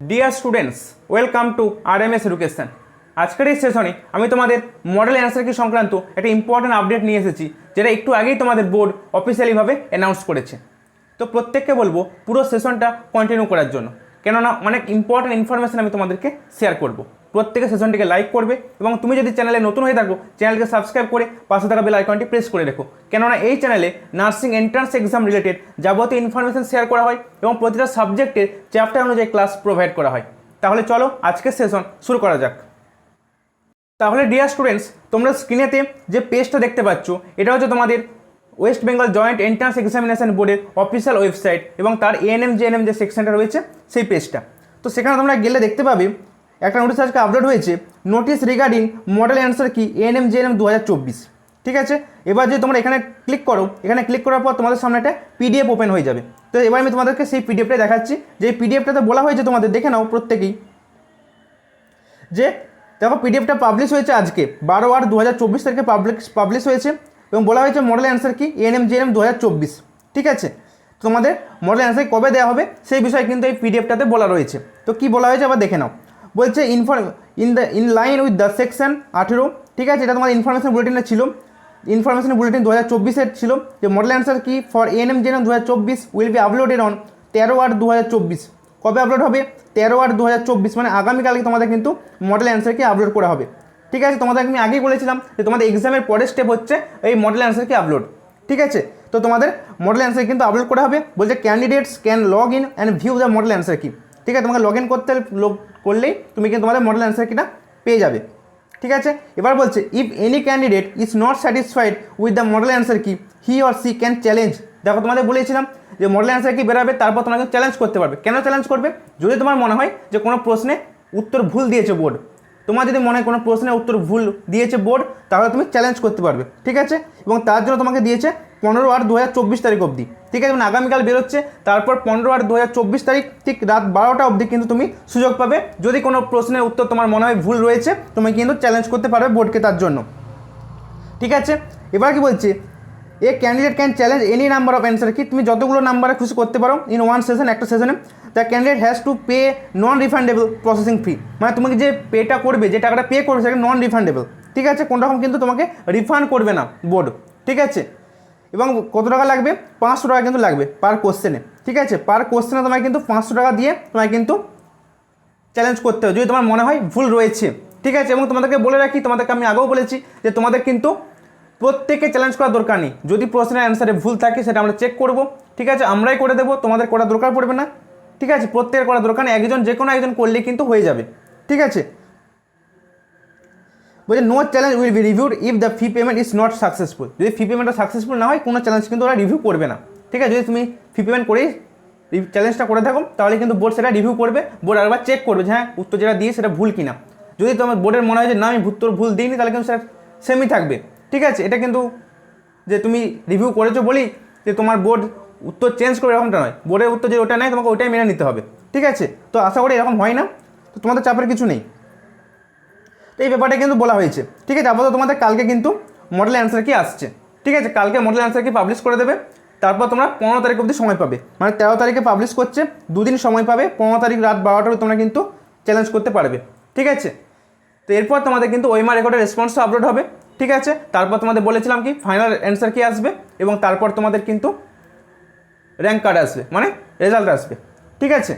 Dear students welcome to R M S education আজকের এই সেশনে আমি তোমাদের মডেল অ্যান্সার কি সংক্রান্ত একটা ইম্পর্টেন্ট আপডেট নিয়ে এসেছি, যেটা একটু আগেই তোমাদের বোর্ড অফিসিয়ালিভাবে অ্যানাউন্স করেছে। তো প্রত্যেককে বলব, পুরো সেশনটা কন্টিনিউ করার জন্য। কেননা অনেক ইম্পর্ট্যান্ট ইনফরমেশান আমি তোমাদেরকে শেয়ার করব। প্রত্যেকে সেশনটিকে লাইক করবে এবং তুমি যদি চ্যানেলে নতুন হয়ে থাকো চ্যানেলকে সাবস্ক্রাইব করে পাশে থাকা বেল আইকনটি প্রেস করে রেখো। কেননা এই চ্যানেলে নার্সিং এন্ট্রান্স এক্সাম রিলেটেড যাবতীয় ইনফরমেশন শেয়ার করা হয় এবং প্রতিটা সাবজেক্টের চ্যাপ্টার অনুযায়ী ক্লাস প্রোভাইড করা হয়। তাহলে চলো আজকের সেশন শুরু করা যাক। তাহলে ডিয়ার স্টুডেন্টস তোমরা স্ক্রিনেতে যে পেজটা দেখতে পাচ্ছ, এটা হচ্ছে তোমাদের West Bengal joint entrance examination বোর্ডের অফিসিয়াল ওয়েবসাইট এবং তার এএনএম জেএনএম যে সেকশনটা রয়েছে সেই পেজটা তো সেখানে তোমরা গেলে দেখতে পাবে একটা নোটিশ আজকে আপলোড হয়েছে notice regarding model answer key? ANM GNM দু হাজার চব্বিশ। ঠিক আছে? এবার যদি তোমরা এখানে ক্লিক করো, এখানে ক্লিক করার পর তোমাদের সামনে একটা পিডিএফ ওপেন হয়ে যাবে। তো এবার আমি তোমাদেরকে সেই পিডিএফটা দেখাচ্ছি। যে পিডিএফটাতে বলা হয়েছে তোমাদের, দেখে নাও প্রত্যেকেই। যে দেখো পিডিএফটা পাবলিশ হয়েছে আজকে, বারো আট দু হাজার চব্বিশ তারিখে পাবলিশ পাবলিশ হয়েছে এবং বলা হয়েছে মডেল অ্যান্সার কি? এনএম জিএনএম দু হাজার চব্বিশ। ঠিক আছে? তোমাদের মডেল অ্যান্সার কবে দেওয়া হবে? সেই বিষয়ে কিন্তু এই পিডিএফটাতে বলা রয়েছে। তো কি বলা হয়েছে? আবার দেখে নাও। বলছে ইনফর in the in line with the section আঠেরো, ঠিক আছে? এটা তোমার ইনফরমেশন বুলেটিনে ছিল। ইনফরমেশন বুলেটিন দু হাজার চব্বিশের ছিল। যে model answer key? For ANM GNM দু হাজার চব্বিশ উইল বি আপলোডেড অন তেরো আট দু হাজার চব্বিশ। কবে আপলোড হবে? তেরো আট দু হাজার চব্বিশ মানে আগামীকালকে তোমাদের কিন্তু মডেল অ্যান্সারকে আপলোড করা হবে। ঠিক আছে? তোমাদের আমি আগেই বলেছিলাম যে তোমাদের এক্সামের পরের স্টেপ হচ্ছে এই মডেল অ্যান্সারকে আপলোড ঠিক আছে? তো তোমাদের মডেল অ্যান্সার কিন্তু আপলোড করা হবে। বলছে candidates can log in and view the model answer key? ঠিক আছে, তোমাকে লগ ইন করতে করলেই তুমি কিন্তু তোমাদের মডেল অ্যান্সার কিটা পেয়ে যাবে। ঠিক আছে, এবার বলছে if any candidate is not satisfied with the model answer key he or she can challenge দেখো, তোমাদের বলেছিলাম যে মডেল অ্যান্সার কি বেরাবে, তারপর তোমাকে চ্যালেঞ্জ করতে পারবে। কেন চ্যালেঞ্জ করবে? যদি তোমার মনে হয় যে কোনো প্রশ্নে উত্তর ভুল দিয়েছে বোর্ড তোমার যদি মনে হয় কোনো প্রশ্নের উত্তর ভুল দিয়েছে বোর্ড তাহলে তুমি চ্যালেঞ্জ করতে পারবে। ঠিক আছে, এবং তার জন্য তোমাকে দিয়েছে পনেরো আট দু তারিখ অবধি। ঠিক আছে মানে আগামীকাল বেরোচ্ছে, তারপর পনেরো আট দু তারিখ ঠিক রাত বারোটা অবধি কিন্তু তুমি সুযোগ পাবে। যদি কোনো প্রশ্নের উত্তর তোমার মনে হয় ভুল রয়েছে, তুমি কিন্তু চ্যালেঞ্জ করতে পারবে বোর্ডকে তার জন্য। ঠিক আছে, এবার কি বলছে? A candidate can challenge any number of answer key? তুমি যতগুলো নাম্বারে খুশি করতে পারো ইন ওয়ান সেশন একটা সেশনে the candidate has to pay non refundable processing fee মানে তোমাকে যে পেটা করবে, যে টাকাটা পে করবে, সেটা নন রিফান্ডেবল ঠিক আছে কোনো রকম কিন্তু তোমাকে রিফান্ড করবে না বোর্ড ঠিক আছে এবং কত টাকা লাগবে? পাঁচশো টাকা কিন্তু লাগবে পার কোশ্চেনে ঠিক আছে? পার কোশ্চেনে তোমায় কিন্তু পাঁচশো টাকা দিয়ে তোমায় কিন্তু চ্যালেঞ্জ করতে হবে। যদি তোমার মনে হয় ভুল রয়েছে, ঠিক আছে? এবং তোমাদেরকে বলে রাখি, তোমাদেরকে আমি আগেও বলেছি যে তোমাদের কিন্তু প্রত্যেকে চ্যালেঞ্জ করার দরকার নেই। যদি প্রশ্নের অ্যান্সারে ভুল থাকে, সেটা আমরা চেক করব। ঠিক আছে? আমরাই করে দেবো, তোমাদের করার দরকার পড়বে না। ঠিক আছে? প্রত্যেকের করার দরকার নেই। একজন যে কোনো একজন করলেই কিন্তু হয়ে যাবে। ঠিক আছে? বলছে no challenge will be reviewed if the fee payment is not successful যদি ফি পেমেন্টটা সাকসেসফুল না হয়, কোনো চ্যালেঞ্জ কিন্তু ওরা রিভিউ করবে না। ঠিক আছে? যদি তুমি ফি পেমেন্ট করেই চ্যালেঞ্জটা করে থাকো, তাহলে কিন্তু বোর্ড সেটা রিভিউ করবে বোর্ড আরেকবার চেক করবে যে হ্যাঁ উত্তর যেটা দিয়ে, সেটা ভুল কিনা। যদি তোমার বোর্ডের মনে হয় যে, না, আমি উত্তর ভুল দিইনি, তাহলে কিন্তু সেটা সেমই থাকবে। ঠিক আছে? এটা কিন্তু যে তুমি রিভিউ করেছ বলি যে তোমার বোর্ড উত্তর চেঞ্জ করে এরকমটা নয়। বোর্ডের উত্তর যে ওটা নেয়, তোমাকে ওইটাই মেনে নিতে হবে। ঠিক আছে? তো আশা করি এরকম হয় না। তো তোমাদের চাপের কিছু নেই। তো এই ব্যাপারটা কিন্তু বলা হয়েছে। ঠিক আছে, আপাতত তোমাদের কালকে কিন্তু মডেল অ্যান্সার কি আসছে। ঠিক আছে, কালকে মডেল অ্যান্সার কি পাবলিশ করে দেবে, তারপর তোমরা পনেরো তারিখ অবধি সময় পাবে। মানে তেরো তারিখে পাবলিশ করছে, দুদিন সময় পাবে, পনেরো তারিখ রাত বারোটার তোমরা কিন্তু চ্যালেঞ্জ করতে পারবে। ঠিক আছে? তো এরপর তোমাদের কিন্তু ওইমা রেকর্ডের রেসপন্সটা আপলোড হবে। ঠিক আছে? তারপর তোমাদের বলেছিলাম কি ফাইনাল অ্যান্সার কি আসবে, এবং তারপর তোমাদের কিন্তু র্যাঙ্ক কার্ড আসবে মানে রেজাল্ট আসবে। ঠিক আছে?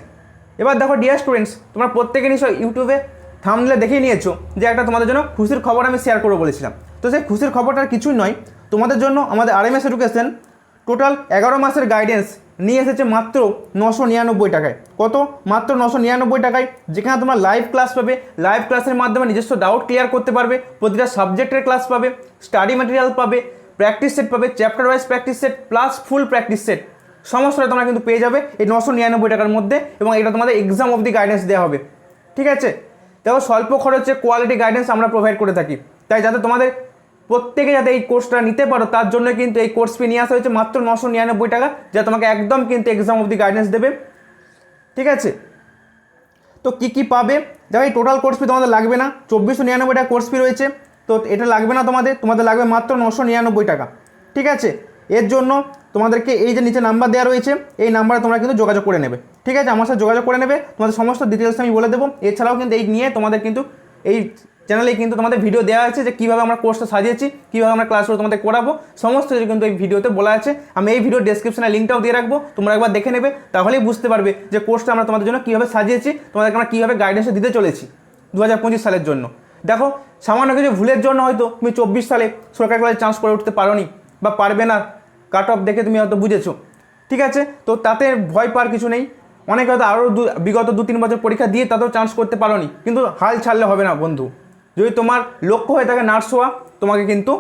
এবার দেখো ডিয়ার স্টুডেন্টস তোমরা প্রত্যেকে নিশ্চয় ইউটিউবে থামলে দেখেই নিয়েছো যে একটা তোমাদের জন্য খুশির খবর আমি শেয়ার করব বলেছিলাম। তো সেই খুশির খবরটা কিছুই নয়, তোমাদের জন্য আমাদের R M S education total এগারো মাসের গাইডেন্স নিয়ে এসেছে মাত্র নশো নিরানব্বই টাকায়। কত? মাত্র নশো নিরানব্বই টাকায়, যেখানে তোমরা লাইভ ক্লাস পাবে। লাইভ ক্লাসের মাধ্যমে নিজস্ব ডাউট ক্লিয়ার করতে পারবে, প্রতিটা সাবজেক্টের ক্লাস পাবে স্টাডি ম্যাটেরিয়াল পাবে প্র্যাকটিস সেট পাবে chapter wise practice set plus full practice set সমস্তটা তোমরা কিন্তু পেয়ে যাবে এই নশো নিরানব্বই টাকার মধ্যে এবং এটা তোমাদের এক্সাম অবধি গাইডেন্স দেওয়া হবে। ঠিক আছে? দেখো স্বল্প খরচে কোয়ালিটি গাইডেন্স আমরা প্রোভাইড করে থাকি। তাই যাতে তোমাদের প্রত্যেকে যাতে এই কোর্সটা নিতে পারো, তার জন্য কিন্তু এই কোর্স ফি নিয়ে আসা হয়েছে মাত্র নশো নিরানব্বই টাকা, যা তোমাকে একদম কিন্তু এক্সাম অবধি গাইডেন্স দেবে। ঠিক আছে? তো কী কী পাবে? দেখো এই টোটাল কোর্স ফি তোমাদের লাগবে না, চব্বিশশো নিরানব্বই টাকা কোর্স ফি রয়েছে। তো এটা লাগবে না তোমাদের তোমাদের লাগবে মাত্র নশো নিরানব্বই টাকা। ঠিক আছে? এর জন্য তোমাদেরকে এই যে নিচে নাম্বার দেওয়া রয়েছে, এই নাম্বারে তোমরা কিন্তু যোগাযোগ করে নেবে। ঠিক আছে? আমার সাথে যোগাযোগ করে নেবে। তোমাদের সমস্ত ডিটেলস আমি বলে দেবো। এছাড়াও কিন্তু এই নিয়ে তোমাদের কিন্তু এই চ্যানেলে কিন্তু তোমাদের ভিডিও দেওয়া আছে যে কীভাবে আমরা কোর্সটা সাজিয়েছি, কীভাবে আমরা ক্লাসগুলো তোমাদের করাবো। সমস্ত কিছু কিন্তু এই ভিডিওতে বলা আছে। আমি এই ভিডিও ডেসক্রিপশনে লিঙ্কটাও দিয়ে রাখব। তোমরা একবার দেখে নেবে, তাহলেই বুঝতে পারবে যে কোর্সটা আমরা তোমাদের জন্য কীভাবে সাজিয়েছি, তোমাদেরকে আমরা কীভাবে গাইডেন্সটা দিতে চলেছি দু হাজার পঁচিশ সালের জন্য। দেখো, সামান্য কিছু ভুলের জন্য হয়তো তুমি চব্বিশ সালে সরকারি কলেজে চান্স করে উঠতে পারোনি বা পারবে না। কাট অফ দেখে তুমি হয়তো বুঝেছ। ঠিক আছে? তো তাতে ভয় পাওয়ার কিছু নেই। অনেকে হয়তো আরও দু, বিগত দু তিন বছর পরীক্ষা দিয়ে তাতেও চান্স করতে পারোনি। কিন্তু হাল ছাড়লে হবে না বন্ধু। যদি তোমার লক্ষ্য হয়ে থাকে নার্স হওয়া, তোমাকে কিন্তু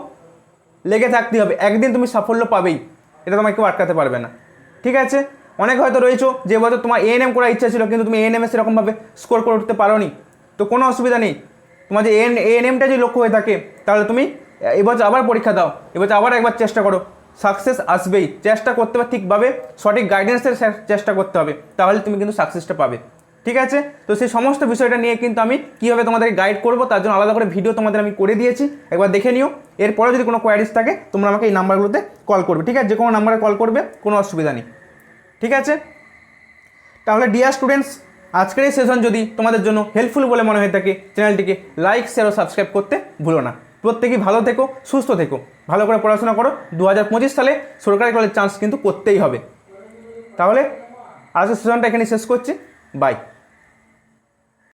লেগে থাকতে হবে। একদিন তুমি সাফল্য পাবেই। এটা তোমাকে কেউ আটকাতে পারবে না। ঠিক আছে? অনেক হয়তো রয়েছো যে বছর তোমার এএনএম করার ইচ্ছা ছিল, কিন্তু তুমি এএনএমে সেরকমভাবে স্কোর করে উঠতে পারোনি। তো কোনো অসুবিধা নেই। তোমার যে এন এএনএমটা যদি লক্ষ্য হয়ে থাকে, তাহলে তুমি এবছর আবার পরীক্ষা দাও। এবছর আবার একবার চেষ্টা করো। সাকসেস আসবেই। চেষ্টা করতে হবে ঠিকভাবে, সঠিক গাইডেন্সের চেষ্টা করতে হবে, তাহলে তুমি কিন্তু সাকসেসটা পাবে। ঠিক আছে? তো সেই সমস্ত বিষয়টা নিয়ে কিন্তু আমি কীভাবে তোমাদেরকে গাইড করব, তার জন্য আলাদা করে ভিডিও তোমাদের আমি করে দিয়েছি। একবার দেখে নিও। এরপরে যদি কোনো কোয়ারিজ থাকে, তোমরা আমাকে এই নাম্বারগুলোতে কল করবে। ঠিক আছে? যে কোনো নাম্বারে কল করবে, কোনো অসুবিধা নেই। ঠিক আছে? তাহলে ডিয়ার স্টুডেন্টস আজকের এই সেশন যদি তোমাদের জন্য হেল্পফুল বলে মনে হয়ে থাকে চ্যানেলটিকে লাইক শেয়ার ও সাবস্ক্রাইব করতে ভুলো না। প্রত্যেকেই ভালো থেকো, সুস্থ থেকো। ভালো করে পড়াশোনা করো। দু হাজার পঁচিশ সালে সরকারি কলেজ চান্স কিন্তু করতেই হবে। তাহলে আজকের সেশনটা এখানে শেষ করছি। বাই